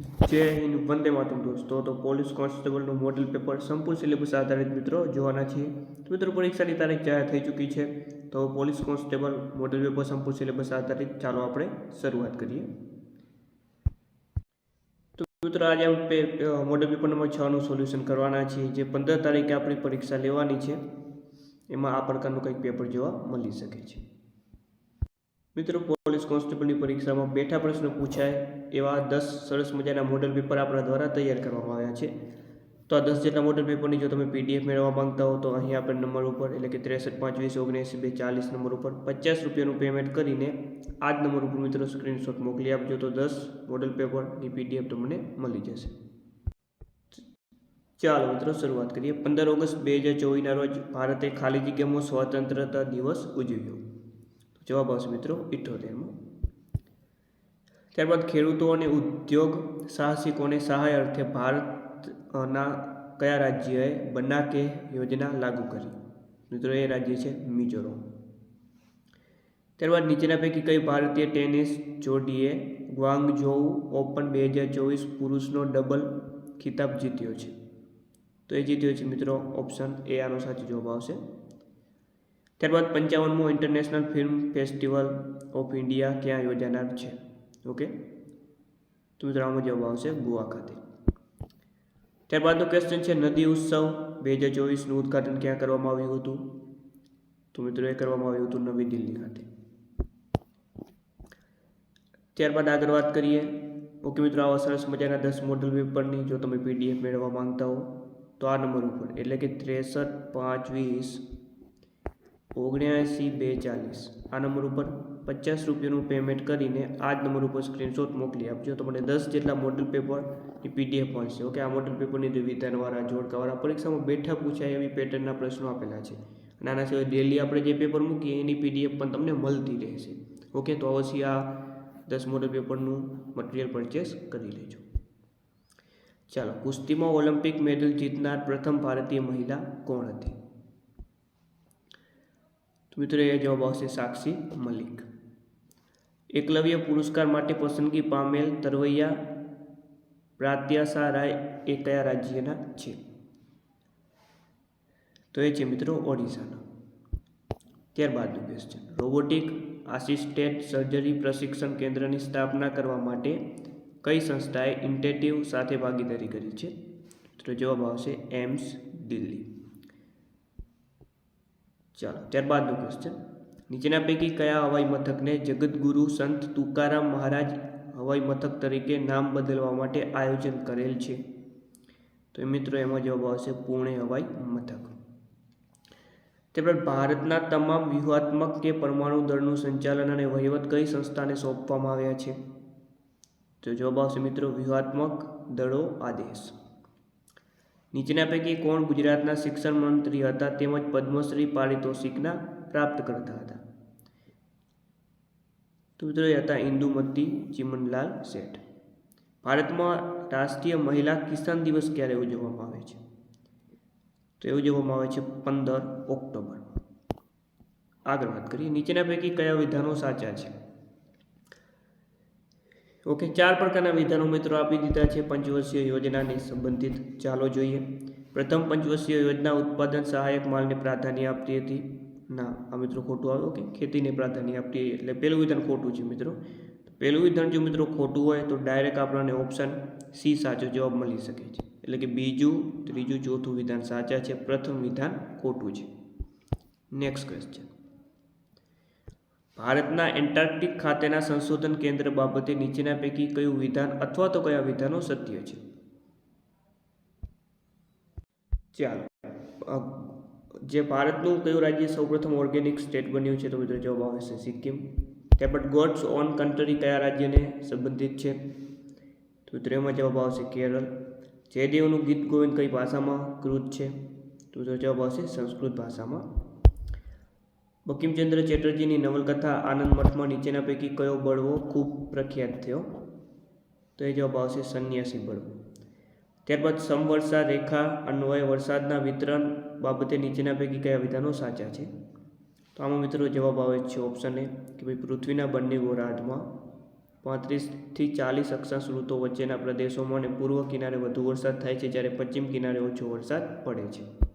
જય હિન્દ, વંદે માતમ દોસ્તો. તો પોલીસ કોન્સ્ટેબલનું મોડેલ પેપર સંપૂર્ણ સિલેબસ આધારિત મિત્રો જોવાના છીએ. તો મિત્રો, પરીક્ષાની તારીખ જાહેર થઈ ચૂકી છે. તો પોલીસ કોન્સ્ટેબલ મોડેલ પેપર સંપૂર્ણ સિલેબસ આધારિત. ચાલો આપણે શરૂઆત કરીએ. તો મિત્રો, આજે આપણે મોડેલ પેપર નંબર છનું સોલ્યુશન કરવાના છીએ, જે પંદર તારીખે આપણી પરીક્ષા લેવાની છે. એમાં આ પ્રકારનું કંઈક પેપર જોવા મળી શકે છે. મિત્રો, પોલીસ કોન્સ્ટેબલની પરીક્ષામાં બેઠા પ્રશ્નો પૂછાય એવા દસ સરસ મજાના મોડલ પેપર આપણા દ્વારા તૈયાર કરવામાં આવ્યા છે. તો આ દસ જેટલા મોડલ પેપરની જો તમે પીડીએફ મેળવવા માંગતા હો, તો અહીં આપણે નંબર ઉપર એટલે કે ત્રેસઠ પાંચવીસ ઓગણએંસી બે ચાલીસ નંબર ઉપર પચાસ રૂપિયાનું પેમેન્ટ કરીને આ જ નંબર ઉપર મિત્રો સ્ક્રીનશોટ મોકલી આપજો, તો દસ મોડલ પેપરની પીડીએફ તમને મળી જશે. ચાલો મિત્રો, શરૂઆત કરીએ. પંદર ઓગસ્ટ બે હજાર ચોવીસના રોજ ભારતે ખાલી જગ્યામાં સ્વતંત્રતા દિવસ ઉજવ્યો. જવાબ આવશે મિત્રો ઇઠ્ઠોતેરમાં ત્યારબાદ ખેડૂતો અને ઉદ્યોગ સાહસિકોને સહાય અર્થે ભારતના કયા રાજ્યએ બના કે યોજના લાગુ કરી? મિત્રો એ રાજ્ય છે મિઝોરમ. ત્યારબાદ નીચેના પૈકી કઈ ભારતીય ટેનિસ જોડીએ ગ્વાંગઝોઉ ઓપન બે હજાર ચોવીસ પુરુષનો ડબલ ખિતાબ જીત્યો છે? તો એ જીત્યો છે મિત્રો ઓપ્શન એ, આનો સાચો જવાબ આવશે ત્યારબાદ પંચાવનમો international film festival of India ક્યાં યોજાનાર છે? ઓકે તો મિત્રો, આમાં જવાબ આવશે ગોવા ખાતે. ત્યારબાદનો ક્વેશ્ચન છે, નદી ઉત્સવ બે હજાર ચોવીસનું ઉદ્ઘાટન ક્યાં કરવામાં આવ્યું હતું? તો મિત્રો, એ કરવામાં આવ્યું હતું નવી દિલ્હી ખાતે. ત્યારબાદ આગળ વાત કરીએ. ઓકે મિત્રો, આવા સરસ મજાના દસ મોડલ પેપરની જો તમે પીડીએફ મેળવવા માંગતા હો, તો આ નંબર ઉપર, એટલે કે ત્રેસઠ પાંચ વીસ ઓગણ્યાસી બે ચાલીસ આ નંબર ઉપર પચાસ રૂપિયાનું પેમેન્ટ કરીને આ જ નંબર ઉપર સ્ક્રીનશોટ મોકલી આપજો. તમને દસ જેટલા મોડલ પેપરની પીડીએફ મળશે. ઓકે આ મોડલ પેપરની વિધાનવાળા જોડકાવાળા, પરીક્ષામાં બેઠા પૂછાય એવી પેટર્નના પ્રશ્નો આપેલા છે. અને આના સિવાય ડેલી આપણે જે પેપર મૂકીએ એની પીડીએફ પણ તમને મળતી રહેશે. ઓકે તો અવશ્ય આ દસ મોડલ પેપરનું મટીરિયલ પરચેસ કરી લેજો. ચાલો, કુસ્તીમાં ઓલિમ્પિક મેડલ જીતનાર પ્રથમ ભારતીય મહિલા કોણ હતી? તો મિત્રો એ જવાબ આવશે સાક્ષી મલિક. એકલવ્ય પુરસ્કાર માટે પસંદગી પામેલ તરવૈયા પ્રાત્યાસા રાય એ કયા રાજ્યના છે? તો એ છે મિત્રો ઓડિશાના. ત્યારબાદનું ક્વેશ્ચન રોબોટિક આસિસ્ટેડ સર્જરી પ્રશિક્ષણ કેન્દ્રની સ્થાપના કરવા માટે કઈ સંસ્થાએ ઇન્ટેટિવ સાથે ભાગીદારી કરી છે? તો જવાબ આવશે એમ્સ દિલ્હી. ચાલો ત્યારબાદનું ક્વેશ્ચન નીચેના પૈકી કયા હવાઈ મથકને જગદગુરુ સંત તુકારામ મહારાજ હવાઈ મથક તરીકે નામ બદલવા માટે આયોજન કરેલ છે? તો મિત્રો, એમાં જવાબ આવશે પુણે હવાઈ મથક. ત્યારબાદ, ભારતના તમામ વ્યૂહાત્મક કે પરમાણુ દળનું સંચાલન અને વહીવટ કઈ સંસ્થાને સોંપવામાં આવ્યા છે? તો જવાબ આવશે મિત્રો, વ્યૂહાત્મક દળો આદેશ. નીચેના પૈકી કોણ ગુજરાતના શિક્ષણ મંત્રી હતા તેમજ પદ્મશ્રી પારિતોષિકના પ્રાપ્ત કરતા હતા? તો મિત્રો એ હતા ઇન્દુમતી ચિમનલાલ શેઠ. ભારતમાં રાષ્ટ્રીય મહિલા કિસાન દિવસ ક્યારે ઉજવવામાં આવે છે? તો એ ઉજવવામાં આવે છે પંદર ઓક્ટોબર. આગળ વાત કરીએ. નીચેના પૈકી કયા વિધાનો સાચા છે? ઓકે, ચાર પ્રકારના વિધાનો મિત્રો આપી દીધા છે. પંચવર્ષીય યોજનાને સંબંધિત ચાલો જોઈએ. પ્રથમ પંચવર્ષીય યોજના ઉત્પાદન સહાયક માલને પ્રાધાન્ય આપતી હતી. ના, આ મિત્રો ખોટું આવે, ઓકે. ખેતીને પ્રાધાન્ય આપતી એટલે પહેલું વિધાન ખોટું છે મિત્રો. પહેલું વિધાન જો મિત્રો ખોટું હોય, તો ડાયરેક્ટ આપણને ઓપ્શન સી સાચો જવાબ મળી શકે છે. એટલે કે બીજું, ત્રીજું, ચોથું વિધાન સાચા છે. પ્રથમ વિધાન ખોટું છે. Next question. ભારતના એન્ટાર્કટિક ખાતેના સંશોધન કેન્દ્ર બાબતે નીચેના પૈકી કયું વિધાન અથવા તો કયા વિધાનો સત્ય છે? ચાલો. જે ભારતનું કયું રાજ્ય સૌપ્રથમ ઓર્ગેનિક સ્ટેટ બન્યું છે તો મિત્રો જવાબ આવશે સિક્કિમ. ત્યારબાદ ગોડ્સ ઓન કન્ટ્રી કયા રાજ્યને સંબંધિત છે? તો મિત્રો એમાં જવાબ આવશે કેરળ. જયદેવનું ગીત ગોવિંદ કઈ ભાષામાં કૃત છે? તો જવાબ આવશે સંસ્કૃત ભાષામાં બંકિમચંદ્ર ચેટર્જીની નવલકથા આનંદ મઠમાં નીચેના પૈકી કયો બળવો ખૂબ પ્રખ્યાત થયો? તો એ જવાબ આવશે સંન્યાસી બળવો. ત્યારબાદ સમવર્ષા, રેખા, અન્વય, વરસાદના વિતરણ બાબતે નીચેના પૈકી કયા વિધાનો સાચા છે? તો આમાં મિત્રો જવાબ આવે છે ઓપ્શન એ કે ભાઈ પૃથ્વીના બંને ગોરાર્ધમાં પાંત્રીસથી ચાલીસ અક્ષાંશ ઋતુ વચ્ચેના પ્રદેશોમાં અને પૂર્વ કિનારે વધુ વરસાદ થાય છે, જ્યારે પશ્ચિમ કિનારે ઓછો વરસાદ પડે છે.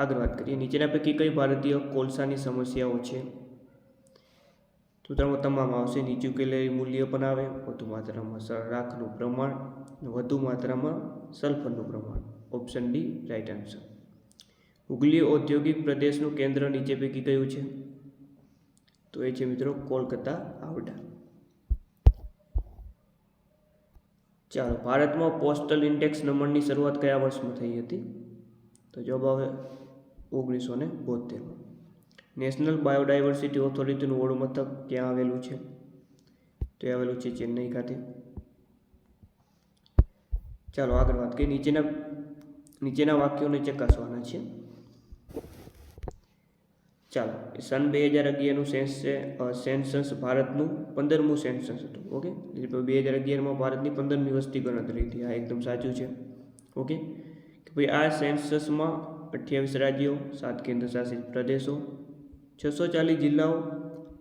આગળ વાત કરીએ. નીચેના પૈકી કઈ ભારતીય કોલસાની સમસ્યાઓ છે? તો તેમાં તમામ આવશે. નીચું કેલેરી મૂલ્ય પણ આવે. વધુ માત્રામાં રાખનું પ્રમાણ વધુ માત્રામાં સલ્ફરનું પ્રમાણ. Option D right answer Hooghly ઔદ્યોગિક પ્રદેશનું કેન્દ્ર નીચે પૈકી કયું છે? તો એ છે મિત્રો કોલકાતા આવડા. ચાલો, ભારતમાં પોસ્ટલ ઇન્ડેક્સ નંબરની શરૂઆત કયા વર્ષમાં થઈ હતી? તો જવાબ આવે ઓગણીસો ને બોતેરમાં નેશનલ બાયોડાયવર્સિટી ઓથોરિટીનું વડું મથક ક્યાં આવેલું છે? તો એ આવેલું છે ચેન્નઈ ખાતે. ચાલો આગળ વાત કરીએ. નીચેના નીચેના વાક્યોને ચકાસવાના છે. ચાલો સન બે હજાર અગિયારનું સેન્સ છે સેન્સસ ભારતનું પંદરમું સેન્સસ હતું. ઓકે? બે હજાર અગિયારમાં ભારતની પંદરમી વસ્તી ગણતરી હતી આ એકદમ સાચું છે. ઓકે? કે ભાઈ આ સેન્સસમાં અઠ્યાવીસ રાજ્યો, સાત કેન્દ્રશાસિત પ્રદેશો છસો ચાલીસ જિલ્લાઓ,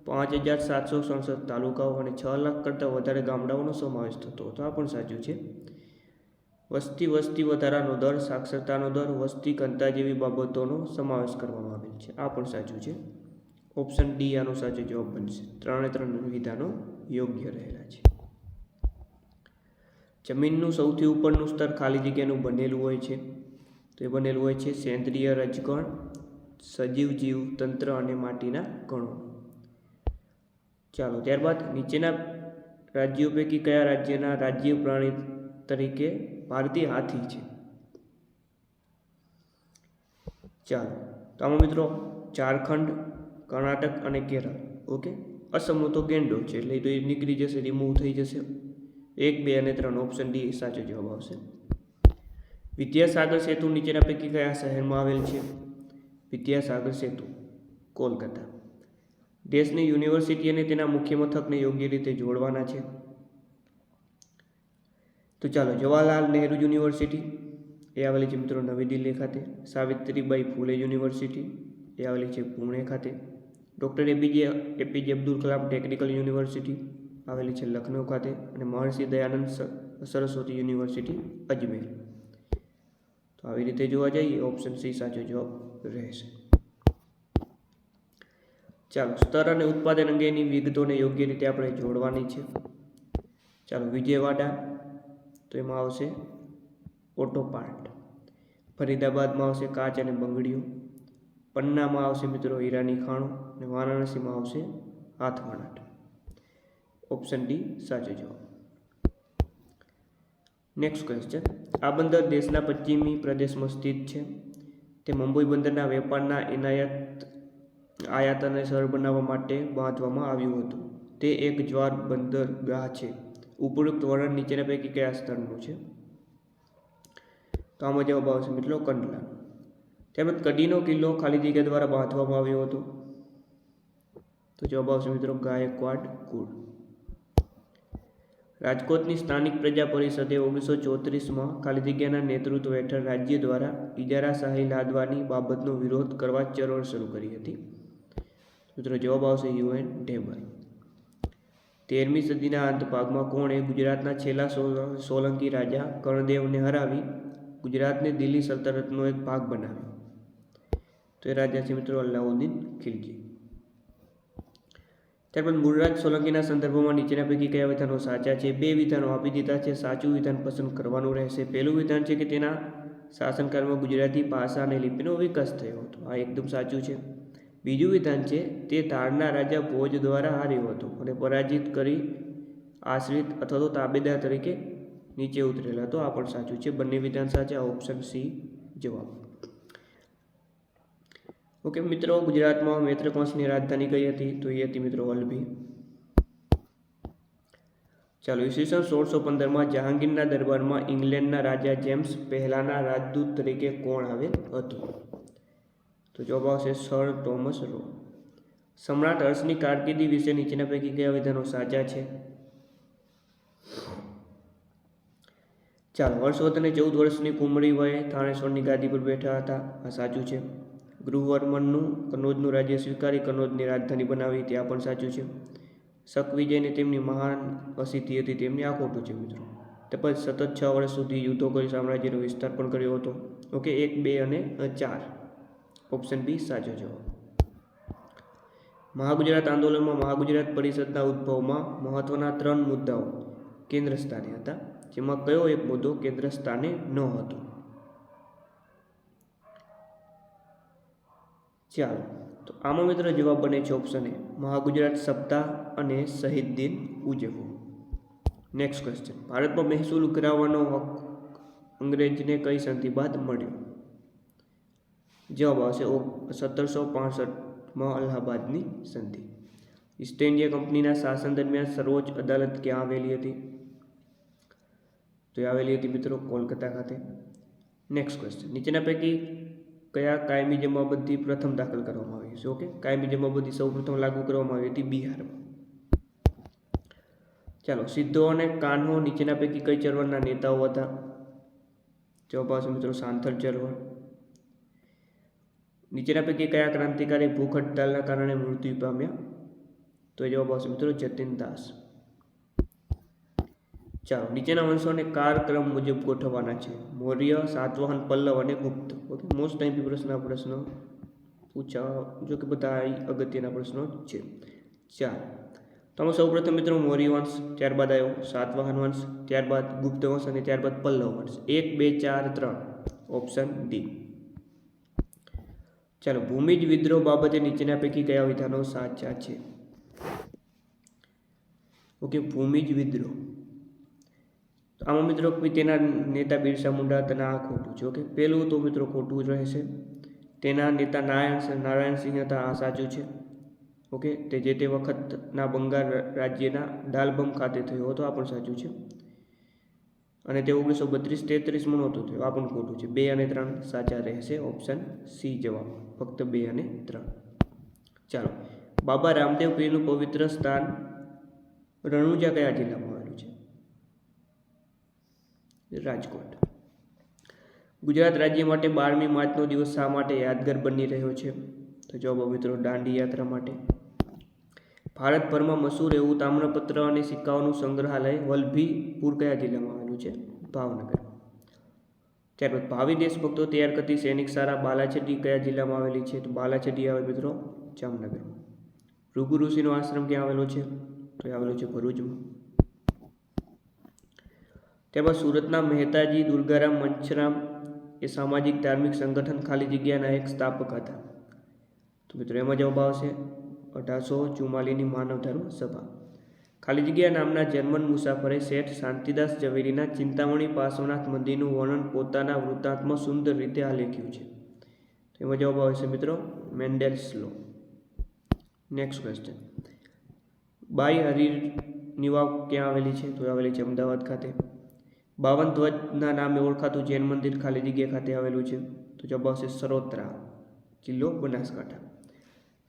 પાંચ હજાર સાતસો સડસઠ તાલુકાઓ અને છ લાખ કરતાં વધારે ગામડાઓનો સમાવેશ થતો હતો. આ પણ સાચું છે. વસ્તી વસ્તી વધારાનો દર, સાક્ષરતાનો દર, વસ્તી ઘનતા જેવી બાબતોનો સમાવેશ કરવામાં આવેલ છે. આ પણ સાચું છે. ઓપ્શન ડી આનો સાચો જવાબ બનશે. ત્રણે ત્રણ વિધાનો યોગ્ય રહેલા છે. જમીનનું સૌથી ઉપરનું સ્તર ખાલી જગ્યાનું બનેલું હોય છે. તો બનેલું હોય છે સેન્દ્રિય રજકણ, સજીવ જીવ તંત્ર અને માટીના કણો. ચાલો, ત્યારબાદ નીચેના રાજ્યો પૈકી કયા રાજ્યના રાજ્ય પ્રાણી તરીકે ભારતીય હાથી છે? ચાલો, તો મિત્રો ઝારખંડ, કર્ણાટક અને કેરળ, ઓકે? અસમનો તો ગેંડો છે, એટલે તો એ નીકળી જશે રિમૂવ થઈ જશે. એક, બે અને ત્રણ ઓપ્શન ડી સાચો જવાબ આવશે. વિદ્યાસાગર સેતુ નીચેના પૈકી કયા શહેરમાં આવેલ છે? વિદ્યાસાગર સેતુ, કોલકાતા. દેશની યુનિવર્સિટી અને તેના મુખ્ય મથકને યોગ્ય રીતે જોડવાના છે. તો ચાલો, જવાહરલાલ નહેરુ યુનિવર્સિટી, એ આવેલી છે મિત્રો નવી દિલ્હી ખાતે. સાવિત્રીબાઈ ફૂલે યુનિવર્સિટી, એ આવેલી છે પુણે ખાતે. Doctor APJ APJ Abdul Kalam technical university, આવેલી છે લખનઉ ખાતે. અને મહર્ષિ દયાનંદ સરસ્વતી યુનિવર્સિટી, અજમેર. તો આવી રીતે જોવા જઈએ ઓપ્શન સી સાચો જવાબ રહેશે. ચાલો, સ્તર અને ઉત્પાદન અંગેની વિગતોને યોગ્ય રીતે આપણે જોડવાની છે. ચાલો, વિજયવાડા, તો એમાં આવશે ઓટો પાર્ટ ફરીદાબાદમાં આવશે કાચ અને બંગડીઓ. પન્નામાં આવશે મિત્રો હીરાની ખાણો અને વારાણસીમાં આવશે હાથવણાટ. ઓપ્શન ડી સાચો જવાબ. નેક્સ્ટ ક્વેશ્ચન આ બંદર દેશના પશ્ચિમી પ્રદેશમાં સ્થિત છે. તે મુંબઈ બંદરના વેપારના એનાયત આયાત અને સરળ બનાવવા માટે બાંધવામાં આવ્યું હતું. તે એક જ્વાર બંદરગાહ છે. ઉપરોક્ત વર્ણન નીચેના પૈકી કયા સ્થળનું છે? તો આમાં જવાબ આવશે મિત્રો કંડલા. તેમજ કડીનો કિલ્લો ખાલી જગ્યા દ્વારા બાંધવામાં આવ્યો હતો. તો જવાબ આવશે મિત્રો ગાયકવાડ કુળ. રાજકોટની સ્થાનિક પ્રજા પરિષદે ઓગણીસો ચોત્રીસમાં ખાલી જગ્યાના નેતૃત્વ હેઠળ રાજ્ય દ્વારા ઇજારાશાહી લાદવાની બાબતનો વિરોધ કરવા ચળવળ શરૂ કરી હતી. મિત્રો જવાબ આવશે યુએન ઢેબર. તેરમી સદીના અંત ભાગમાં કોણે ગુજરાતના છેલ્લા સોલ- સોલંકી રાજા કર્ણદેવને હરાવી ગુજરાતને દિલ્હી સલ્તનતનો એક ભાગ બનાવ્યો? તો એ રાજા છે મિત્રો અલ્લાઉદ્દીન ખિલજી. ત્યારબાદ મૂળરાજ સોલંકીના સંદર્ભમાં નીચેના પૈકી કયા વિધાનો સાચા છે? બે વિધાનો આપી દીધા છે. સાચું વિધાન પસંદ કરવાનું રહેશે. પહેલું વિધાન છે કે તેના શાસનકાળમાં ગુજરાતી ભાષા અને લિપિનો વિકાસ થયો હતો. આ એકદમ સાચું છે. બીજું વિધાન છે તે તારના રાજા ભોજ દ્વારા હાર્યો હતો અને પરાજિત કરી આશ્રિત અથવા તો તાબેદાર તરીકે નીચે ઉતરેલા. હતો આ પણ સાચું છે. બંને વિધાન સાચા. ઓપ્શન સી જવાબ. ઓકે, મિત્રો, ગુજરાતમાં મૈત્રક રાજધાની કઈ હતી? તો એ હતી, મિત્રો, વલભી. ચાલો, ઈસવીસન સોળસો પંદરમાં જહાંગીરના દરબારમાં ઇંગ્લેન્ડના રાજા જેમ્સ પહેલાના રાજદૂત તરીકે કોણ આવેલ હતું? તો જવાબ આવશે સર ટોમસ રો. સમ્રાટ હર્ષની કારકિર્દી વિશે નીચેના પૈકી કયા વિધાનો સાચા છે? ચાલો હર્ષવર્ધને ચૌદ વર્ષની કુમળી વયે થાણેશ્વરની ગાદી પર બેઠા હતા. આ સાચું છે. ગૃહવર્મનનું કનોજનું રાજ્ય સ્વીકારી, કનોજની રાજધાની બનાવી, ત્યાં પણ સાચું છે. શક વિજયને તેમની મહાન પ્રસિદ્ધિ હતી, તેમની આ ખોટું છે મિત્રો. તે પછી સતત છ વર્ષ સુધી યુદ્ધો કરી સામ્રાજ્યનો વિસ્તાર પણ કર્યો હતો. ઓકે, એક, બે અને ચાર. ઓપ્શન બી સાચો જવાબ. મહાગુજરાત આંદોલનમાં મહાગુજરાત પરિષદના ઉદ્ભવમાં મહત્વના ત્રણ મુદ્દાઓ કેન્દ્ર સ્થાને હતા, જેમાં કયો એક મુદ્દો કેન્દ્ર સ્થાને ન હતો? ચાલો. તો આમાં મિત્રો જવાબ બને છે ઓપ્શન એ મહાગુજરાત સપ્તાહ અને શહીદ દિન ઉજવવો. નેક્સ્ટ ક્વેશ્ચન ભારતમાં મહેસૂલ કરાવવાનો હક અંગ્રેજને કઈ સંધિ બાદ મળ્યો? જવાબ આવશે સત્તરસો પાસઠમાં અલ્હાબાદની સંધિ ઈસ્ટ ઇન્ડિયા કંપનીના શાસન દરમિયાન સર્વોચ્ચ અદાલત ક્યાં આવેલી હતી? તો એ આવેલી હતી મિત્રો કોલકાતા ખાતે. નેક્સ્ટ ક્વેશ્ચન નીચેના પૈકી કયા કાયમી જમાબંધી પ્રથમ દાખલ કરવામાં આવી છે ઓકે કાયમી જમાબંધી સૌ પ્રથમ લાગુ કરવામાં આવી હતી બિહારમાં. ચાલો, સિદ્ધો અને કાન્હો નીચેના પૈકી કઈ ચળવળના નેતાઓ હતા? જવાબ આવશે મિત્રો, સાંથર ચળવળ. નીચેના પૈકી કયા ક્રાંતિકારી ભૂખ હડતાલના કારણે મૃત્યુ પામ્યા? તો જવાબ આવશે મિત્રો, જતીન દાસ. ચાલો, નીચેના વંશોને કાળક્રમ મુજબ ગોઠવવાના છે. મૌર્ય, સાતવાહન, પલ્લવ અને ગુપ્ત. ઓકે મોસ્ટ ટાઈમ પ્રશ્ન પ્રશ્નો પૂછા, જો કે બધા અગત્યના પ્રશ્નો છે. ચાલો તો આમાં સૌપ્રથમ મિત્રો મૌર્ય વંશ, ત્યારબાદ આવ્યો સાતવાહન વંશ, ત્યારબાદ ગુપ્ત વંશ અને ત્યારબાદ પલ્લવ વંશ. એક, બે, ચાર, ત્રણ. ઓપ્શન ડી ચાલો ભૂમિજ વિદ્રોહ બાબતે નીચેના પૈકી કયા વિધાનો સાચા છે? ઓકે ભૂમિજ વિદ્રોહ. આમાં મિત્રો તેના નેતા બિરસા મુંડા તેના આ ખોટું છે, ઓકે? પહેલું તો મિત્રો ખોટું જ રહેશે. તેના નેતા નારાયણ નારાયણ સિંહ હતા, આ સાચું છે, ઓકે? તે જે તે વખતના બંગાળ રાજ્યના ડાલબમ ખાતે થયો હતો, આ પણ સાચું છે. અને તે ઓગણીસો બત્રીસ તેત્રીસમાં નહોતું થયું, આ પણ ખોટું છે. બે અને ત્રણ સાચા રહેશે, ઓપ્શન સી જવાબ. ફક્ત બે અને ત્રણ. ચાલો. બાબા રામદેવ પીરનું પવિત્ર સ્થાન રણુજા કયા જિલ્લામાં રાજકોટ. ગુજરાત રાજ્ય માટે બારમી માર્ચનો દિવસ શા માટે યાદગાર બની રહ્યો છે? તો જવાબ મિત્રો, દાંડી યાત્રા માટે. ભારતભરમાં મશહૂર એવું તામ્રપત્ર અને સિક્કાઓનું સંગ્રહાલય વલભીપુર કયા જિલ્લામાં આવેલું છે? ભાવનગર. ત્યારબાદ ભાવિ દેશભક્તો તૈયાર કરતી સૈનિક શાળા બાલાછડી કયા જિલ્લામાં આવેલી છે? તો બાલાછડી આવે મિત્રો જામનગરમાં. ભૃગુ ઋષિનો આશ્રમ ક્યાં આવેલો છે? તો એ આવેલો છે ભરૂચમાં. ત્યારબાદ સુરતના મહેતાજી, દુર્ગારામ, મંચરામ એ સામાજિક, ધાર્મિક સંગઠન ખાલી જગ્યાના એક સ્થાપક હતા. તો મિત્રો એમાં જવાબ આવશે અઢારસો ચુમ્માલીની માનવ ધર્મ સભા. ખાલી જગ્યા નામના જર્મન મુસાફરે શેઠ શાંતિદાસ ઝવેરીના ચિંતામણી પાર્શ્વનાથ મંદિરનું વર્ણન પોતાના વૃત્તાંતમાં સુંદર રીતે આ લખ્યું છે. તો એમાં જવાબ આવશે મિત્રો મેન્ડેલ્સ લો. નેક્સ્ટ ક્વેશ્ચન બાઈ હરીરની વાવ ક્યાં આવેલી છે? તો આવેલી છે અમદાવાદ ખાતે. બાવન ધ્વજના નામે ઓળખાતું જૈન મંદિર ખાલી જગ્યા ખાતે આવેલું છે. તો જવાબ આવશે સરોત્રા, જિલ્લો બનાસકાંઠા.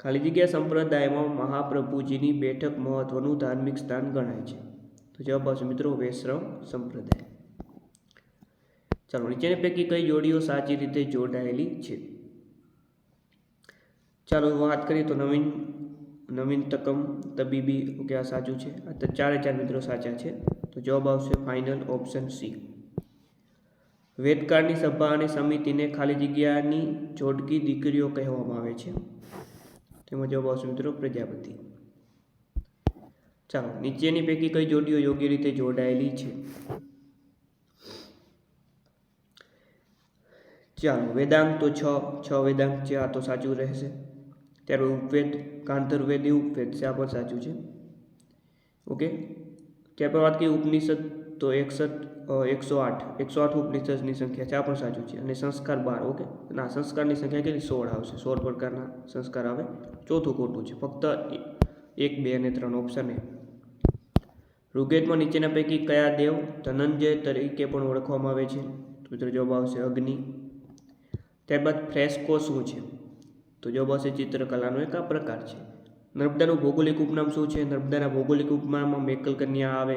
ખાલી જગ્યા સંપ્રદાયમાં મહાપ્રભુજીની બેઠક મહત્વનું ધાર્મિક સ્થાન ગણાય છે. તો જવાબ આવશે મિત્રો વૈષ્ણવ સંપ્રદાય. ચાલો, નીચેની પૈકી કઈ જોડીઓ સાચી રીતે જોડાયેલી છે? ચાલો, વાત કરીએ તો નવીન નવીન તકમ તબીબી ઓકે આ સાચું છે? આ તો ચારે ચાર મિત્રો સાચા છે. તો જવાબ આવશે ફાઇનલ ઓપ્શન સી વેદકાળની સભા અને સમિતિને ખાલી જગ્યાની જોડકી દીકરીઓ કહેવામાં આવે છે. તેમાં જવાબ આવશે મિત્રો પ્રજાપતિ. ચાલો, નીચેની પૈકી કઈ જોડીઓ યોગ્ય રીતે જોડાયેલી છે? ચાલો, વેદાંત તો છ છ વેદાંક છે, આ તો સાચું રહેશે. ત્યારે ઉપવેદ, કાંતરવેદ એ ઉપવેદ છે. આ પણ સાચું છે. ઓકે? ત્યાર પર વાત કરીએ ઉપનિષદ, તો એકસઠ એકસો આઠ. એકસો આઠ ઉપનિષદની સંખ્યા છે. આ પણ સાચું છે. અને સંસ્કાર બાર, ઓકે? ના, સંસ્કારની સંખ્યા કેટલી? સોળ આવશે. સોળ પ્રકારના સંસ્કાર આવે. ચોથું ખોટું છે. ફક્ત એક, બે અને ત્રણ ઓપ્શન એ. ઋગ્વેદમાં નીચેના પૈકી કયા દેવ ધનંજય તરીકે પણ ઓળખવામાં આવે છે? તો જવાબ આવશે અગ્નિ. ત્યારબાદ ફ્રેસ્કો શું છે? તો જો બસ એ ચિત્રકલાનો એક આ પ્રકાર છે. નર્મદાનું ભૌગોલિક ઉપનામ શું છે? નર્મદાના ભૌગોલિક ઉપનામમાં મેકલ કન્યા આવે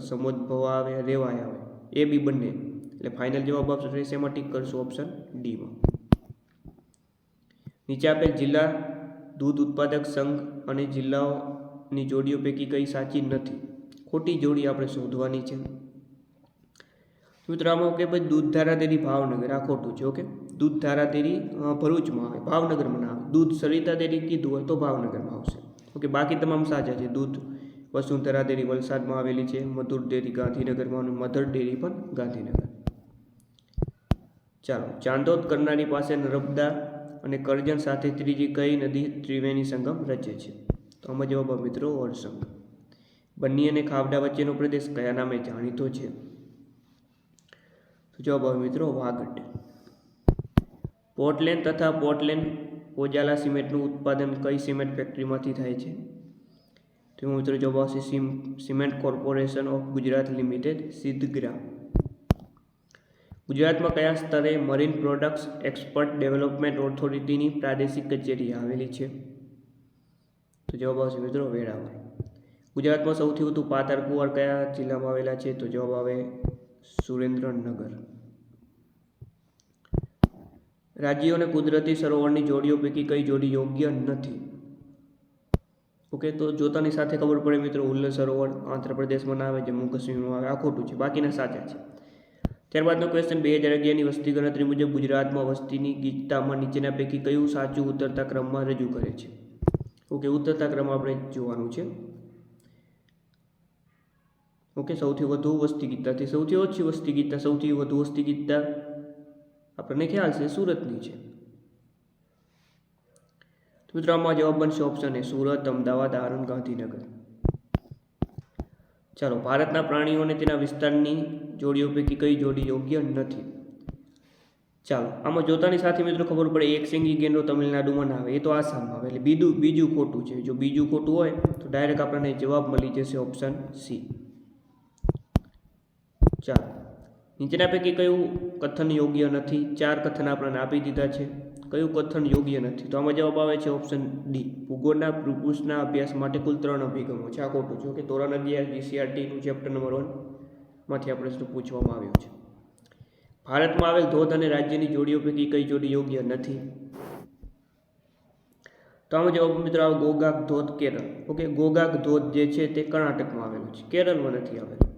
સમોદભવ આવે, રેવાય આવે. એ બી બંને. એટલે ફાઇનલ જવાબ ઓપ્શન રહેશે એમાં ટીક કરશું ઓપ્શન ડીમાં નીચે આપેલ જિલ્લા દૂધ ઉત્પાદક સંઘ અને જિલ્લાઓની જોડીઓ પૈકી કઈ સાચી નથી? ખોટી જોડી આપણે શોધવાની છે. મિત્રો કે ભાઈ દૂધ ધારાદેરી ભાવનગર આ ખોટું છે ઓકે દૂધ ધારાદેરી અ, ભરૂચમાં આવે ભાવનગરમાં ના આવે. દૂધ સરિતા ડેરી કીધું હોય તો ભાવનગરમાં આવશે. ઓકે બાકી તમામ સાચા છે. દૂધ વસુંધરા ડેરી વલસાડમાં આવેલી છે મધુર ડેરી ગાંધીનગરમાં અને મધર ડેરી પણ ગાંધીનગર. ચાલો ચાંદોદ કરનારી પાસે નર્મદા અને કરજણ સાથે ત્રીજી કઈ નદી ત્રિવેણી સંગમ રચે છે? તો આમાં જવાબ મિત્રો ઓરસંગ. બન્ની અને ખાવડા વચ્ચેનો પ્રદેશ કયા નામે જાણીતો છે? તો જવાબ આવે મિત્રો વાગડ પોર્ટલેન્ડ તથા પોર્ટલેન્ડ ઓજાલા સિમેન્ટનું ઉત્પાદન કઈ સિમેન્ટ ફેક્ટરીમાંથી થાય છે? તેમાં મિત્રો જવાબ આવશે sim, cement corporation of Gujarat limited, સિદ્ધગ્રા. ગુજરાતમાં કયા સ્તરે મરીન પ્રોડક્ટ્સ એક્સપર્ટ ડેવલપમેન્ટ ઓથોરિટીની પ્રાદેશિક કચેરી આવેલી છે? તો જવાબ આવશે મિત્રો વેરાવળ ગુજરાતમાં સૌથી વધુ પાતાળ કુંવર કયા જિલ્લામાં આવેલા છે? તો જવાબ આવે સુરેન્દ્રનગર. રાજ્યો અને કુદરતી સરોવરની જોડીઓ પૈકી કઈ જોડી યોગ્ય નથી? ઓકે, તો જોતાની સાથે ખબર પડે મિત્રો, ઉલ્લ સરોવર આંધ્રપ્રદેશમાં ના આવે, જમ્મુ કાશ્મીરમાં આવે, આ ખોટું છે, બાકીના સાચા છે. ત્યારબાદનો ક્વેશ્ચન બે હજાર અગિયારની વસ્તી ગણતરી મુજબ ગુજરાતમાં વસ્તીની ગીચતામાં નીચેના પૈકી કયું સાચું ઉતરતા ક્રમમાં રજૂ કરે છે? ઓકે, ઉતરતા ક્રમ આપણે જોવાનું છે. ઓકે, સૌથી વધુ વસ્તી ગીતતાથી સૌથી ઓછી વસ્તી ગીતતા સૌથી વધુ વસ્તી ગીતતા આપણને ખ્યાલ છે સુરતની છે. તો મિત્રો, આમાં જવાબ બનશે ઓપ્શન એ સુરત, અમદાવાદ આણંદ ગાંધીનગર. ચાલો, ભારતના પ્રાણીઓ અને તેના વિસ્તારની જોડીઓ પૈકી કઈ જોડી યોગ્ય નથી? ચાલો, આમાં જોતાની સાથે મિત્રો ખબર પડે, એક સિંગી ગેંડો તમિલનાડુમાં ના આવે એ તો આસામમાં આવે. એટલે બીજું બીજું ખોટું છે. જો બીજું ખોટું હોય, તો ડાયરેક્ટ આપણને જવાબ મળી જશે ઓપ્શન સી ચાલો નીચેના પૈકી કયું કથન યોગ્ય નથી? ચાર કથન આપણને આપી દીધા છે. કયું કથન યોગ્ય નથી? તો આમાં જવાબ આવે છે ઓપ્શન ડી. ભૂગોળના ભૂપૃષ્ઠના અભ્યાસ માટે કુલ ત્રણ અભિગમો છે. આ ખોટું છે કે ધોરણ અગિયાર જીસીઆરટીનું ચેપ્ટર નંબર વનમાંથી આપણે શું પૂછવામાં આવ્યું છે. ભારતમાં આવેલ ધોધ અને રાજ્યની જોડીઓ પૈકી કઈ જોડી યોગ્ય નથી? તો આમાં જવાબ મિત્રો આવે ગોગાક ધોધ, કેરળ. ઓકે? ગોગાક ધોધ જે છે તે કર્ણાટકમાં આવેલું છે. કેરળમાં નથી આવેલું.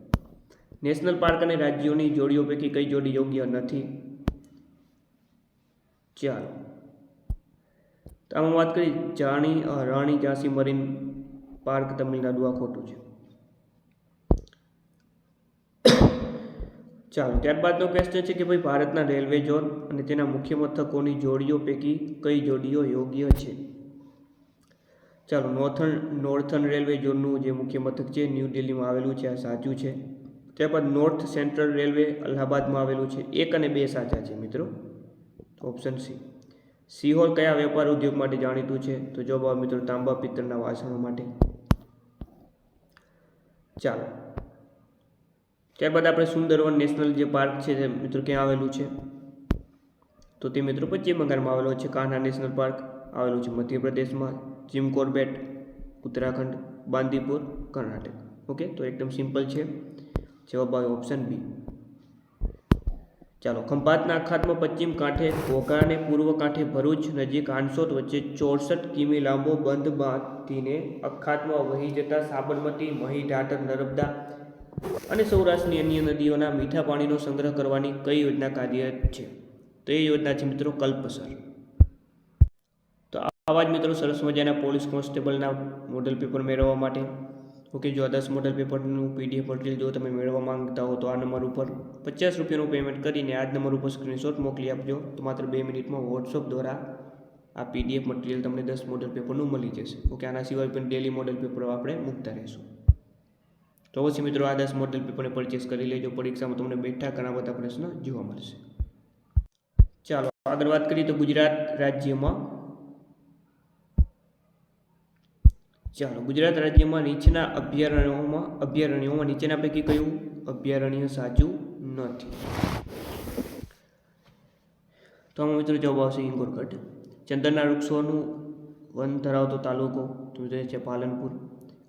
નેશનલ પાર્ક અને રાજ્યોની જોડીઓ પૈકી કઈ જોડી યોગ્ય નથી? ચાલો. તો આમાં વાત કરી જાણી રાણી ઝાંસી, મરીન પાર્ક તમિલનાડુ આ ખોટું છે. ચાલો, ત્યારબાદનો ક્વેશ્ચન છે કે ભાઈ ભારતના રેલવે ઝોન અને તેના મુખ્ય મથકોની જોડીઓ પૈકી કઈ જોડીઓ યોગ્ય છે? ચાલો નોર્થન નોર્થન રેલવે ઝોનનું જે મુખ્ય મથક છે, ન્યૂ દિલ્હીમાં આવેલું છે, આ સાચું છે? ત્યારબાદ નોર્થ સેન્ટ્રલ રેલવે અલ્હાબાદમાં આવેલું છે, એક અને બે સાચા છે મિત્રો. ઓપ્શન સી સિહોર કયા વેપાર ઉદ્યોગ માટે જાણીતું છે? તો જવાબ મિત્રો તાંબા પિત્તળના વાસણો માટે. ચાલો. ત્યારબાદ આપણે સુંદરવન નેશનલ જે પાર્ક છે તે મિત્રો ક્યાં આવેલું છે? તો તે મિત્રો પશ્ચિમ બંગાળમાં આવેલો છે, કાન્હા નેશનલ પાર્ક. આવેલું છે મધ્યપ્રદેશમાં, Jim Corbett, Uttarakhand, Bandipur, Karnataka. Okay? તો એકદમ સિમ્પલ છે. જવાબ આવે ઓપ્શન બી ચાલો, ખંભાતના અખાતમાં પશ્ચિમ કાંઠે ઘોઘા અને પૂર્વ કાંઠે ભરૂચ નજીક હાંસોટ વચ્ચે ચોસઠ કિમી લાંબો બંધ બાંધીને અખાતમાં વહી જતા સાબરમતી, મહી, ઢાટર, નર્મદા અને સૌરાષ્ટ્રની અન્ય નદીઓના મીઠા પાણીનો સંગ્રહ કરવાની કઈ યોજના કાર્યરત છે? તો એ યોજના છે મિત્રો કલ્પસર. તો આવા જ મિત્રો સરસ મજાના પોલીસ કોન્સ્ટેબલના મોડલ પેપર મેળવવા માટે ઓકે, જો આ દસ મોડલ પેપરનું પીડીએફ મટીરિયલ જો તમે મેળવવા માંગતા હો તો આ નંબર ઉપર પચાસ રૂપિયાનું પેમેન્ટ કરીને આ જ નંબર ઉપર સ્ક્રીનશોટ મોકલી આપજો. તો માત્ર બે મિનિટમાં વોટ્સઅપ દ્વારા આ પીડીએફ મટીરિયલ તમને દસ મોડલ પેપરનું મળી જશે. ઓકે, આના સિવાય પણ ડેલી મોડલ પેપર આપણે મૂકતા રહીશું. તો પછી મિત્રો આ દસ મોડલ પેપરને પરચેસ કરી લેજો. પરીક્ષામાં તમને બેઠા ઘણા બધા પ્રશ્ન જોવા મળશે. ચાલો, આગળ વાત કરીએ તો ગુજરાત રાજ્યમાં ચાલો, ગુજરાત રાજ્યમાં નીચેના અભયારણ્યોમાં અભયારણ્યોમાં નીચેના પૈકી કયું અભયારણ્ય સાચું નથી? તો આમાં મિત્રો જવાબ આવશે ઇન્ગોરગઢ ચંદનના વૃક્ષોનું વન ધરાવતો તાલુકો, તે છે પાલનપુર.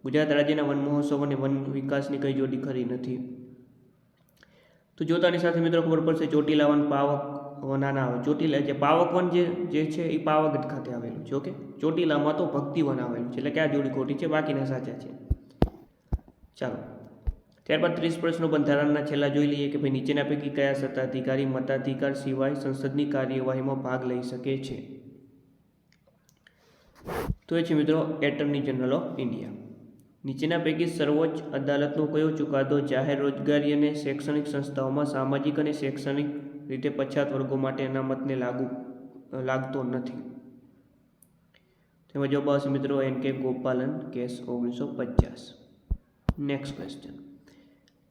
ગુજરાત રાજ્યના વન મહોત્સવ અને વન વિકાસની કઈ જોડી ખરી નથી? તો જોતાની સાથે મિત્રો ખબર પડશે ચોટીલા વન પાવક ના ના આવે ચોટીલા જે પાવકવન જે જે છે એ પાવાગઢ ખાતે આવેલું છે, ઓકે? ચોટીલામાં તો ભક્તિવન આવેલું છે, એટલે કે આ જોડી ખોટી છે, બાકીના સાચા છે. ચાલો. ત્યારબાદ ત્રીસ પ્રશ્નો બંધારણના છેલ્લા જોઈ લઈએ કે ભાઈ નીચેના પૈકી કયા સત્તાધિકારી, મતાધિકાર સિવાય સંસદની કાર્યવાહીમાં ભાગ લઈ શકે છે? તો એ છે મિત્રો એટર્ની જનરલ ઓફ ઇન્ડિયા. નીચેના પૈકી સર્વોચ્ચ અદાલતનો કયો ચુકાદો જાહેર રોજગારી અને શૈક્ષણિક સંસ્થાઓમાં સામાજિક અને શૈક્ષણિક રીતે પછાત વર્ગો માટે અનામતને લાગુ, લાગતો નથી. તેમાં જવાબ આવશે મિત્રો, એન કે ગોપાલન કેસ ઓગણીસો પચાસ. નેક્સ્ટ ક્વેશ્ચન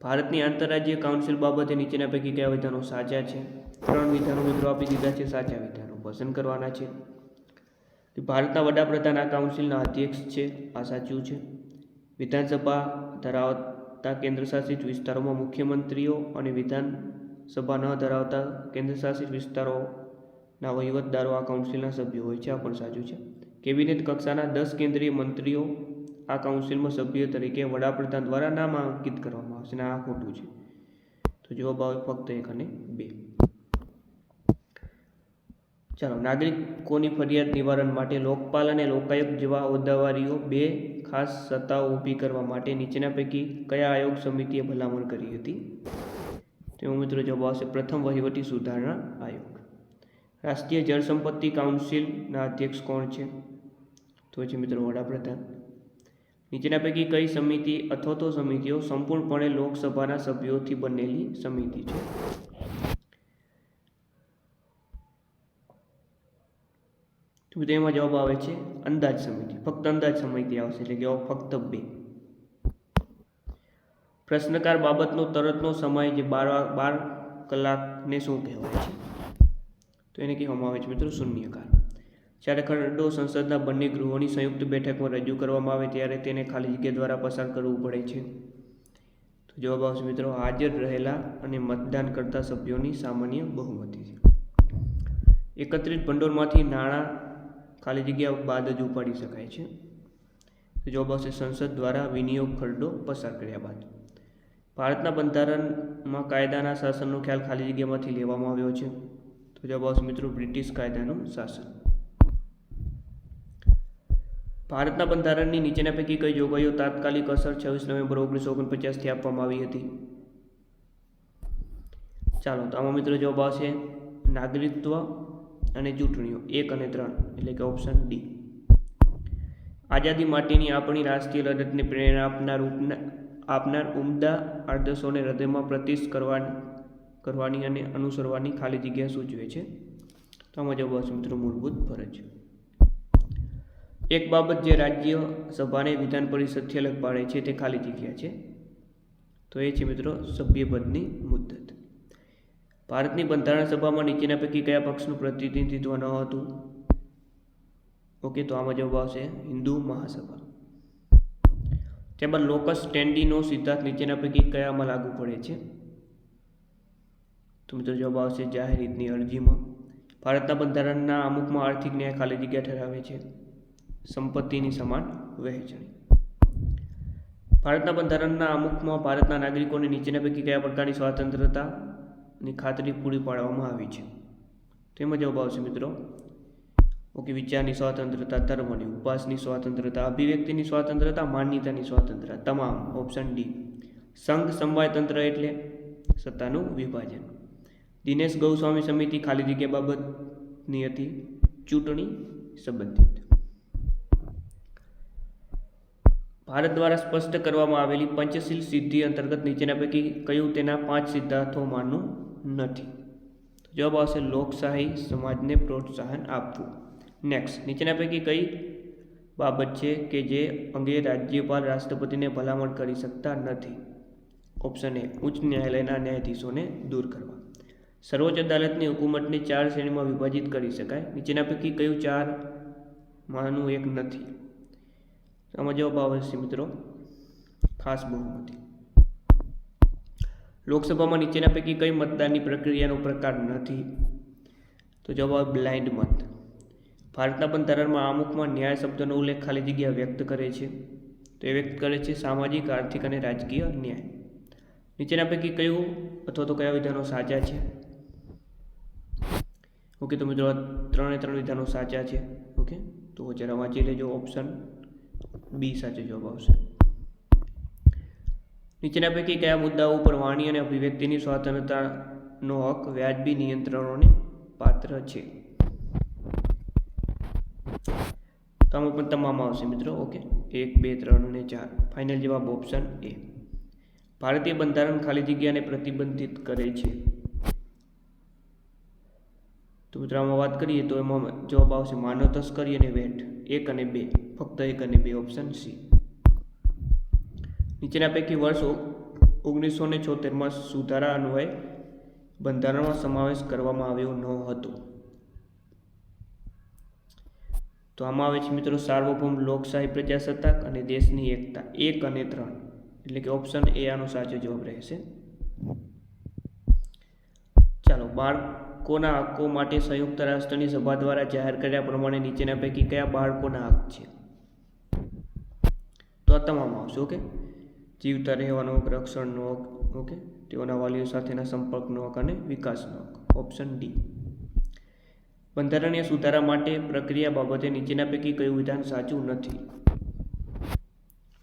ભારતની આંતરરાજ્ય કાઉન્સિલ બાબતે નીચેના પૈકી કયા વિધાનો સાચા છે? ત્રણ વિધાનો મિત્રો આપી દીધા છે, સાચા વિધાનો પસંદ કરવાના છે. ભારતના વડાપ્રધાન આ કાઉન્સિલના અધ્યક્ષ છે, આ સાચું છે? વિધાનસભા ધરાવતા કેન્દ્રશાસિત વિસ્તારોમાં મુખ્યમંત્રીઓ અને વિધાનસભા ન ધરાવતા કેન્દ્રશાસિત વિસ્તારોના વહીવટદારો આ કાઉન્સિલના સભ્યો હોય છે, આ પણ સાચું છે. કેબિનેટ કક્ષાના દસ કેન્દ્રીય મંત્રીઓ આ કાઉન્સિલમાં સભ્ય તરીકે વડાપ્રધાન દ્વારા નામાંકિત કરવામાં આવશે અને આ ખોટું છે. તો જવાબ આવે ફક્ત એક અને બે. ચાલો, નાગરિકોની ફરિયાદ નિવારણ માટે લોકપાલ અને લોકાયુક્ત જેવા હોદ્દાવારીઓ બે ખાસ સત્તાઓ ઊભી કરવા માટે નીચેના પૈકી કયા આયોગ સમિતિએ ભલામણ કરી હતી? તેમાં મિત્રો જવાબ આવશે, પ્રથમ વહીવટી સુધારણા આયોગ. રાષ્ટ્રીય જળ સંપત્તિ કાઉન્સિલના અધ્યક્ષ કોણ છે? તો છે મિત્રો વડાપ્રધાન. નીચેના પૈકી કઈ સમિતિ અથવા તો સમિતિઓ સંપૂર્ણપણે લોકસભાના સભ્યોથી બનેલી સમિતિ છે? તો તેમાં જવાબ આવે છે, અંદાજ સમિતિ. ફક્ત અંદાજ સમિતિ આવશે, એટલે કે ફક્ત બે. પ્રશ્નકાર બાબતનો તરતનો સમય જે બાર બાર કલાકને શું કહેવાય છે? તો એને કહેવામાં આવે છે મિત્રો શૂન્યકાળ. જ્યારે ખરડો સંસદના બંને ગૃહોની સંયુક્ત બેઠકમાં રજૂ કરવામાં આવે ત્યારે તેને ખાલી જગ્યા દ્વારા પસાર કરવું પડે છે. તો જવાબ આવશે મિત્રો હાજર રહેલા અને મતદાન કરતા સભ્યોની સામાન્ય બહુમતી છે. એકત્રિત ભંડોળમાંથી નાણાં ખાલી જગ્યા બાદ જ ઉપાડી શકાય છે. તો જવાબ આવશે સંસદ દ્વારા વિનિયોગ ખરડો પસાર કર્યા બાદ. ભારતના બંધારણમાં કાયદાના શાસનનો ખ્યાલ ખાલી જગ્યામાંથી લેવામાં આવ્યો છે. તો જવાબ આવશે મિત્રો બ્રિટિશ કાયદાનું શાસન. ભારતના બંધારણની નીચેના પૈકી કઈ જોગવાઈઓ તાત્કાલિક અસર છવ્વીસ નવેમ્બર ઓગણીસો ઓગણપચાસથી આપવામાં આવી હતી? ચાલો, તો આમાં મિત્રો જવાબ આવશે નાગરિકત્વ અને ચૂંટણીઓ, એક અને ત્રણ, એટલે કે ઓપ્શન ડી આઝાદી માટેની આપણી રાષ્ટ્રીય લડતને પ્રેરણા આપનાર ઉપના આપનાર ઉમદા આદર્શોને હૃદયમાં પ્રતિષ્ઠ કરવાની કરવાની અને અનુસરવાની ખાલી જગ્યા સૂચવે છે. તો આમાં જવાબ આવશે મિત્રો મૂળભૂત ફરજ. એક બાબત જે રાજ્ય સભાને વિધાન પરિષદથી અલગ પાડે છે તે ખાલી જગ્યા છે. તો એ છે મિત્રો સભ્યપદની મુદ્દત ભારતની બંધારણ સભામાં નીચેના પૈકી કયા પક્ષનું પ્રતિનિધિત્વ ન હતું? ઓકે, તો આમાં જવાબ આવશે હિન્દુ મહાસભા. ત્યારબાદ લોકસ સ્ટેન્ડીનો સિદ્ધાંત નીચેના પૈકી કયામાં લાગુ પડે છે? તો મિત્રો જવાબ આવશે જાહેર હિતની અરજીમાં. ભારતના બંધારણના અમુકમાં આર્થિક ન્યાય ખાલી જગ્યા ઠરાવે છે. સંપત્તિની સમાન વહેંચણી. ભારતના બંધારણના અમુકમાં ભારતના નાગરિકોને નીચેના પૈકી કયા પ્રકારની સ્વાતંત્રતાની ખાતરી પૂરી પાડવામાં આવી છે? તેમાં જવાબ આવશે મિત્રો ઓકે વિચારની સ્વતંત્રતા, ધર્મની ઉપવાસની સ્વતંત્રતા, અભિવ્યક્તિની સ્વતંત્રતા, માન્યતાની સ્વતંત્રતા, તમામ ઓપ્શન ડી સંઘ સમવાય તંત્ર એટલે સત્તાનું વિભાજન. દિનેશ ગૌસ્વામી સમિતિ ખાલી જગ્યા બાબતની હતી, ચૂંટણી સંબંધિત. ભારત દ્વારા સ્પષ્ટ કરવામાં આવેલી પંચશીલ સિદ્ધિ અંતર્ગત નીચેના પૈકી કયું તેના પાંચ સિદ્ધાંતોમાંનું નથી. જવાબ આવશે લોકશાહી સમાજને પ્રોત્સાહન આપવું. નેક્સ્ટ નીચેના પૈકી કઈ બાબત છે કે જે અંગે રાજ્યપાલ રાષ્ટ્રપતિને ભલામણ કરી શકતા નથી? ઓપ્શન એ ઉચ્ચ ન્યાયાલયના ન્યાયાધીશોને દૂર કરવા. સર્વોચ્ચ અદાલતની હુકુમતને ચાર શ્રેણીમાં વિભાજિત કરી શકાય. નીચેના પૈકી કયું ચાર માંનું એક નથી? આમાં જવાબ આવશે મિત્રો, ખાસ બહુમતી. લોકસભામાં નીચેના પૈકી કઈ મતદાનની પ્રક્રિયાનો પ્રકાર નથી? તો જવાબ બ્લાઇન્ડ મત. ભારતના બંધારણમાં અમુકમાં ન્યાય શબ્દનો ઉલ્લેખ ખાલી જગ્યા વ્યક્ત કરે છે. તો એ વ્યક્ત કરે છે સામાજિક, આર્થિક અને રાજકીય ન્યાય. નીચેના પૈકી કયું અથવા તો કયા વિધાનો સાચા છે? ઓકે, તો મિત્રો ત્રણે ત્રણ વિધાનો સાચા છે. ઓકે, તો જરા વાંચી લેજો ઓપ્શન બી સાચો જવાબ આવશે. નીચેના પૈકી કયા મુદ્દાઓ ઉપર વાણી અને અભિવ્યક્તિની સ્વતંત્રતાનો હક વ્યાજબી નિયંત્રણોને પાત્ર છે? તો આમાં પણ તમામ આવશે મિત્રો, ઓકે? એક, બે, ત્રણ અને ચાર. ફાઇનલ જવાબ ઓપ્શન એ ભારતીય બંધારણ ખાલી જગ્યાને પ્રતિબંધિત કરે છે. તો મિત્રો, આમાં વાત કરીએ તો એમાં જવાબ આવશે માનવ તસ્કરી અને વેટ. એક અને બે. ફક્ત એક અને બે ઓપ્શન સી નીચેના પૈકી વર્ષ ઓગણીસો ને છોતેરમાં સુધારા અન્વયે બંધારણમાં સમાવેશ કરવામાં આવ્યો ન હતો. તો આમાં આવે છે મિત્રો સાર્વભૌમ લોકશાહી પ્રજાસત્તાક અને દેશની એકતા, એક અને ત્રણ. એટલે કે ઓપ્શન એ આનો સાચો જવાબ રહેશે. ચાલો, બાળકોના હક્કો માટે સંયુક્ત રાષ્ટ્રની સભા દ્વારા જાહેર કર્યા પ્રમાણે નીચેના પૈકી કયા બાળકોના હક છે? તો આ તમામ આવશે, ઓકે? જીવતા રહેવાનો હક, રક્ષણનો હક, ઓકે? તેઓના વાલીઓ સાથેના સંપર્કનો હક અને વિકાસનો હક. ઓપ્શન ડી બંધારણીય સુધારા માટે પ્રક્રિયા બાબતે નીચેના પૈકી કયું વિધાન સાચું નથી?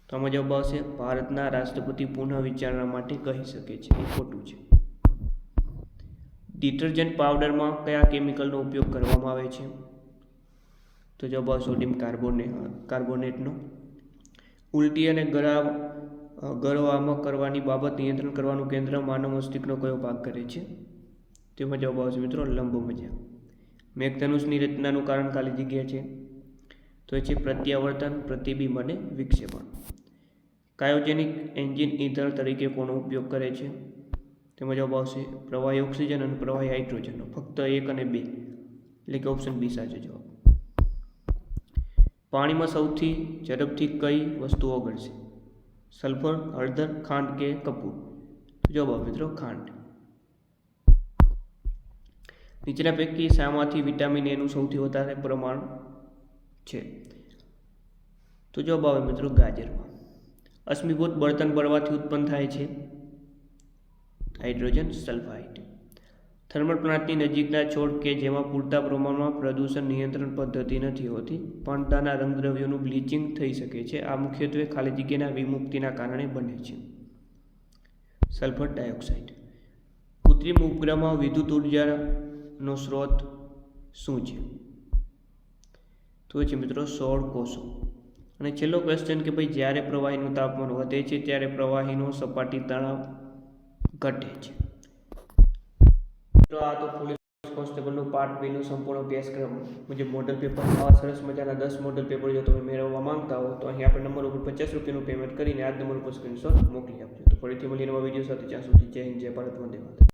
તો આમાં જવાબ આવશે, ભારતના રાષ્ટ્રપતિ પુનઃ વિચારણા માટે કહી શકે છે. એ ખોટું છે. ડિટર્જન્ટ પાવડરમાં કયા કેમિકલનો ઉપયોગ કરવામાં આવે છે? તો જવાબ આવશે સોડિયમ કાર્બોને, કાર્બોનેટનો. ઉલટી અને ગરા ગરવામાં કરવાની બાબત નિયંત્રણ કરવાનું કેન્દ્ર માનવ મસ્તિષ્કનો કયો ભાગ કરે છે? તેમાં જવાબ આવશે મિત્રો લંબો મજા મેઘધનુષની રચનાનું કારણ ખાલી જગ્યા છે? તો એ છે પ્રત્યાવર્તન, પ્રતિબિંબ અને વિક્ષેપણ. કાયોજેનિક એન્જિન ઈંધણ તરીકે કોનો ઉપયોગ કરે છે? તેમાં જવાબ આવશે પ્રવાહી ઓક્સિજન અને પ્રવાહી હાઇડ્રોજનનો. ફક્ત એક અને બે. એટલે કે ઓપ્શન બી સાચો જવાબ. પાણીમાં સૌથી ઝડપથી કઈ વસ્તુઓ ઓગળશે? સલ્ફર, હળદર, ખાંડ કે કપૂર? જવાબ મિત્રો ખાંડ. નીચેના પૈકી શામાંથી વિટામિન એનું સૌથી વધારે પ્રમાણ છે. તો જવાબ આવે મિત્રો ગાજરમાં. અશ્મિભૂત બળતણ બળવાથી ઉત્પન્ન થાય છે. Hydrogen sulphide. થર્મલ પ્લાન્ટની નજીકના છોડ કે જેમાં પૂરતા પ્રમાણમાં પ્રદૂષણ નિયંત્રણ પદ્ધતિ નથી હોતી પણ તેના રંગદ્રવ્યોનું બ્લીચિંગ થઈ શકે છે. આ મુખ્યત્વે ખાલી જગ્યાના વિમુક્તિના કારણે બને છે. Sulphur dioxide. કૃત્રિમ ઉપગ્રહમાં વિદ્યુત ઉર્જાનો સ્ત્રોત શું છે? તો છે મિત્રો સોળ કોષો. અને છેલ્લો ક્વેશ્ચન કે ભાઈ જ્યારે પ્રવાહીનું તાપમાન વધે છે, ત્યારે પ્રવાહીનો સપાટી તણાવ ઘટે છે. મિત્રો આ તો પોલીસ કોન્સ્ટેબલનું પાર્ટ બેનું સંપૂર્ણ અભ્યાસક્રમ મુજબ મોડલ પેપર આવા સરસ મજાના દસ મોડલ પેપર જો તમે મેળવવા માંગતા હો, તો અહીં આપણે નંબર ઉપર પચાસ રૂપિયાનું પેમેન્ટ કરીને આ નંબર ઉપર સ્ક્રીનશોટ મોકલી આપજો. તો ફરીથી મળીને નવા વીડિયો સાથે. જ્યાં સુધી જય હિન્દ, જય ભારત, વંદે માતરમ.